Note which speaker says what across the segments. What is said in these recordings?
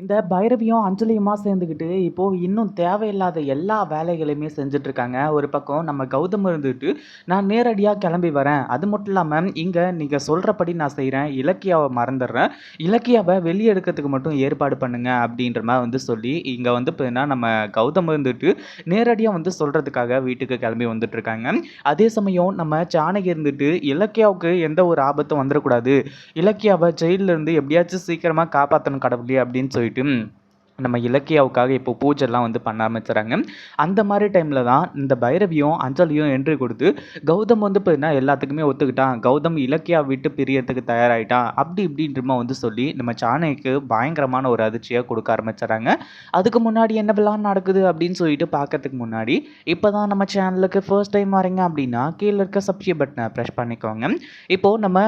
Speaker 1: இந்த பைரவியும் அஞ்சலியுமா சேர்ந்துக்கிட்டு இப்போது இன்னும் தேவையில்லாத எல்லா வேலைகளையுமே செஞ்சுட்ருக்காங்க. ஒரு பக்கம் நம்ம கௌதம் இருந்துட்டு நான் நேரடியாக கிளம்பி வரேன். அது மட்டும் இல்லாமல் இங்கே நீங்கள் சொல்கிறபடி நான் செய்கிறேன் இலக்கியாவை மறந்துடுறேன். இலக்கியாவை வெளியே எடுக்கிறதுக்கு மட்டும் ஏற்பாடு பண்ணுங்க. அப்படின்ற மாதிரி வந்து சொல்லி இங்கே வந்து பார்த்தீங்கன்னா நம்ம கௌதம் இருந்துட்டு நேரடியாக வந்து சொல்கிறதுக்காக வீட்டுக்கு கிளம்பி வந்துட்ருக்காங்க. அதே சமயம் நம்ம சாணகி இருந்துட்டு இலக்கியாவுக்கு எந்த ஒரு ஆபத்தும் வந்துடக்கூடாது. இலக்கியாவை ஜெயிலிருந்து எப்படியாச்சும் சீக்கிரமாக காப்பாற்றணும் கடவுளே அப்படின்னு சொல்லி சொல்லிட்டு நம்ம இலக்கியாவுக்காக இப்போ பூஜைலாம் வந்து பண்ண ஆரம்பிச்சுறாங்க. அந்த மாதிரி டைமில் தான் இந்த பைரவியும் அஞ்சலியும் என்ட்ரி கொடுத்து கௌதம் வந்து பார்த்தீங்கன்னா எல்லாத்துக்குமே ஒத்துக்கிட்டான். கௌதம் இலக்கியா விட்டு பிரியறதுக்கு தயாராகிட்டான் அப்படி இப்படின்றமா வந்து சொல்லி நம்ம சாணைக்கு பயங்கரமான ஒரு அதிர்ச்சியாக கொடுக்க ஆரம்பிச்சுறாங்க. அதுக்கு முன்னாடி என்னவெல்லாம் நடக்குது அப்படின்னு சொல்லிட்டு பார்க்கறதுக்கு முன்னாடி இப்போ தான் நம்ம சேனலுக்கு ஃபர்ஸ்ட் டைம் வரீங்க அப்படின்னா கீழே இருக்க சப்ஸ்கிரைப் பட்டனை ப்ரெஸ் பண்ணிக்கோங்க. இப்போது நம்ம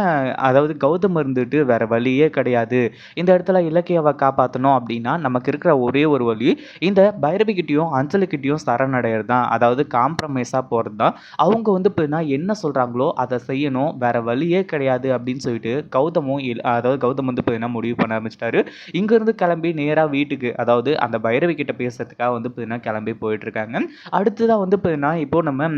Speaker 1: அதாவது கௌதம் இருந்துட்டு வேறு வழியே கிடையாது. இந்த இடத்துல இலக்கியாவை காப்பாற்றணும் அப்படின்னா நமக்கு இருக்கிற ஒரே ஒரு வழி இந்த பைரவிக்கிட்டேயும் அஞ்சலிக்கிட்டையும் சரணடைகிறது தான் அதாவது காம்ப்ரமைஸாக போகிறது தான் அவங்க வந்து இப்போனா என்ன சொல்கிறாங்களோ அதை செய்யணும். வேறு வழியே கிடையாது அப்படின்னு சொல்லிட்டு கௌதமும் இல்- அதாவது கௌதம் வந்து இப்போ முடிவு பண்ண ஆரம்பிச்சிட்டாரு. இங்கேருந்து கிளம்பி நேராக வீட்டுக்கு அதாவது அந்த பைரவி கிட்ட பேசுறதுக்காக வந்து இப்போ கிளம்பி போயிட்டுருக்காங்க. அடுத்ததாக வந்து இப்போ இப்போ நம்ம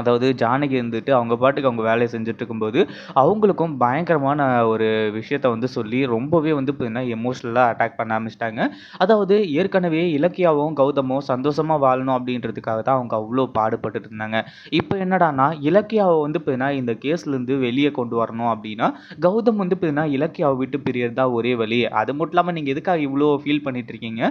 Speaker 1: அதாவது ஜானகி இருந்துட்டு அவங்க பாட்டுக்கு அவங்க வேலையை செஞ்சுட்டு இருக்கும்போது அவங்களுக்கும் பயங்கரமான ஒரு விஷயத்த வந்து சொல்லி ரொம்பவே வந்து பார்த்தீங்கன்னா எமோஷ்னலாக அட்டாக் பண்ண ஆரம்பிச்சிட்டாங்க. அதாவது ஏற்கனவே இலக்கியாவும் கௌதமும் சந்தோஷமாக வாழணும் அப்படின்றதுக்காக தான் அவங்க அவ்வளோ பாடுபட்டுட்டு இருந்தாங்க. இப்போ என்னடான்னா இலக்கியாவை வந்து பார்த்தீங்கன்னா இந்த கேஸ்லேருந்து வெளியே கொண்டு வரணும் அப்படின்னா கௌதம் வந்து பார்த்தீங்கன்னா இலக்கியாவை விட்டு பிரியறது தான் ஒரே வழி. அது மட்டும் இல்லாமல் நீங்கள் எதுக்காக இவ்வளோ ஃபீல் பண்ணிட்டு இருக்கீங்க?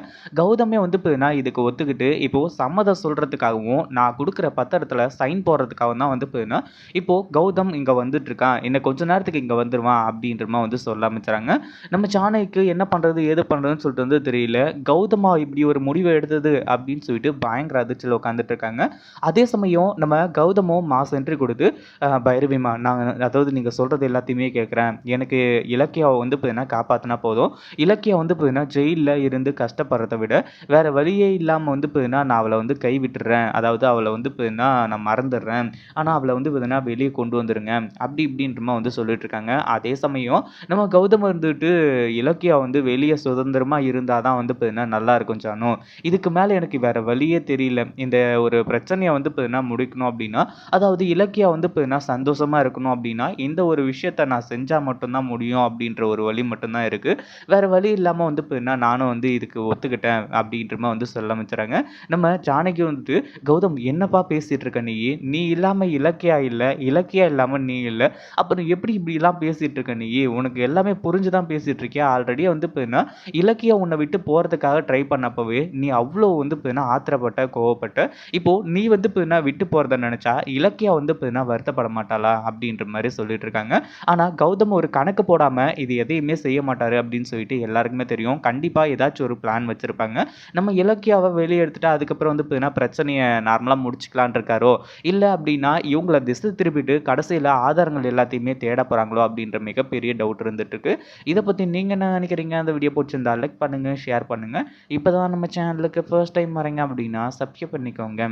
Speaker 1: கௌதமே வந்து பார்த்தீங்கன்னா இதுக்கு ஒத்துக்கிட்டு இப்போது சம்மதம் சொல்கிறதுக்காகவும் நான் கொடுக்குற பத்திரத்தில் சைன் போடுறதுக்காக தான் வந்து பார்த்தீங்கன்னா இப்போது கௌதம் இங்கே வந்துட்டு இருக்கான் இன்னும் கொஞ்ச நேரத்துக்கு இங்கே வந்துடுவான் அப்படின்ற மாதிரி வந்து சொல்ல ஆரம்பிச்சுறாங்க நம்ம சாணைக்கு என்ன பண்ணுறது ஏது பண்ணுறதுன்னு சொல்லிட்டு வந்து தெரியல. கௌதமா இப்படி ஒரு முடிவை எடுத்தது அப்படின்னு சொல்லிட்டு பயங்கர அதிர்ச்சியில் உட்காந்துட்டு இருக்காங்க அதே சமயம் நம்ம கௌதமும் மாஸ் என்ட்ரி கொடுத்து பைரவிமா நான் அதாவது நீங்கள் சொல்கிறது எல்லாத்தையுமே கேட்குறேன். எனக்கு இலக்கியாவை வந்து பார்த்தீங்கன்னா காப்பாற்றினா போதும். இலக்கியா வந்து பார்த்தீங்கன்னா ஜெயிலில் இருந்து கஷ்டப்படுறதை விட வேற வழியே இல்லாமல் வந்து பார்த்தீங்கன்னா நான் அவளை வந்து கை விட்டுறேன் அதாவது அவளை வந்து பார்த்தீங்கன்னா நான் மறந்துடுறேன். ஆனால் அவளை வந்து பார்த்தீங்கன்னா வெளியே கொண்டு வந்துருங்க. அப்படி இப்படின்றமா வந்து சொல்லிட்டு இருக்காங்க அதே சமயம் நம்ம கௌதம் இருந்துட்டு இலக்கியா வந்து வெளியே சுதந்திரமாக இருந்தால் தான் வந்து பார்த்தீங்கன்னா நல்லா இருக்கும் ஜானு. இதுக்கு மேலே எனக்கு வேற வழியே தெரியல. இந்த ஒரு பிரச்சனையை வந்து பார்த்தீங்கன்னா முடிக்கணும் அப்படின்னா அதாவது இலக்கியா வந்து பார்த்தீங்கன்னா சந்தோஷமா இருக்கணும் அப்படின்னா இந்த ஒரு விஷயத்த நான் செஞ்சால் மட்டும்தான் முடியும் அப்படின்ற ஒரு வழி மட்டும்தான் இருக்குது வேற வழி இல்லாமல் வந்து பார்த்தீங்கன்னா நானும் வந்து இதுக்கு ஒத்துக்கிட்டேன் அப்படின்றமா வந்து சொல்ல ஆரம்பிச்சுறாங்க நம்ம ஜானகி வந்துட்டு கௌதம் என்னப்பா பேசிட்டு இருக்க நீ? நீ இல்லாமல் இலக்கியா இல்லை இலக்கியா இல்லாமல் நீ இல்லை. அப்புறம் எப்படி இப்படிலாம் பேசிகிட்டு இருக்க நீ? உனக்கு எல்லாமே புரிஞ்சுதான் பேசிகிட்டு இருக்கியா? ஆல்ரெடி வந்து பார்த்தீங்கன்னா இலக்கியா உன்னை விட்டு போகிறதுக்காக ட்ரை பண்ணப்பவே நீ அவ்வளோ வந்து பார்த்தீங்கன்னா ஆத்திரப்பட்ட கோவப்பட்ட. இப்போது நீ வந்து பார்த்தீங்கன்னா விட்டு போகிறத நினச்சா இலக்கியா வந்து பார்த்தீங்கன்னா வருத்தப்பட மாட்டாளா? அப்படின்ற மாதிரி சொல்லிட்டு இருக்காங்க. ஆனால் கௌதம் ஒரு கணக்கு போடாமல் இது எதையுமே செய்ய மாட்டார் அப்படின்னு சொல்லிட்டு எல்லாருக்குமே தெரியும். கண்டிப்பாக ஏதாச்சும் ஒரு பிளான் வச்சுருப்பாங்க. நம்ம இலக்கியாவை வெளியே எடுத்துட்டு அதுக்கப்புறம் வந்து பார்த்தீங்கன்னா பிரச்சனையை நார்மலாக முடிச்சுக்கலான் இருக்காரோ? இல்லை இல்லை அப்படின்னா இவங்கள திசை திருப்பிட்டு கடைசியில் ஆதாரங்கள் எல்லாத்தையுமே தேட போகிறாங்களோ அப்படின்ற மிகப்பெரிய டவுட் இருந்துட்டு இருக்கு இதை பற்றி நீங்கள் என்ன நினைக்கிறீங்க? அந்த வீடியோ பிடிச்சிருந்தா லைக் பண்ணுங்கள் ஷேர் பண்ணுங்கள் இப்போ தான் நம்ம சேனலுக்கு ஃபர்ஸ்ட் டைம் வரீங்க அப்படின்னா சப்ஸ்கிரைப் பண்ணிக்கோங்க.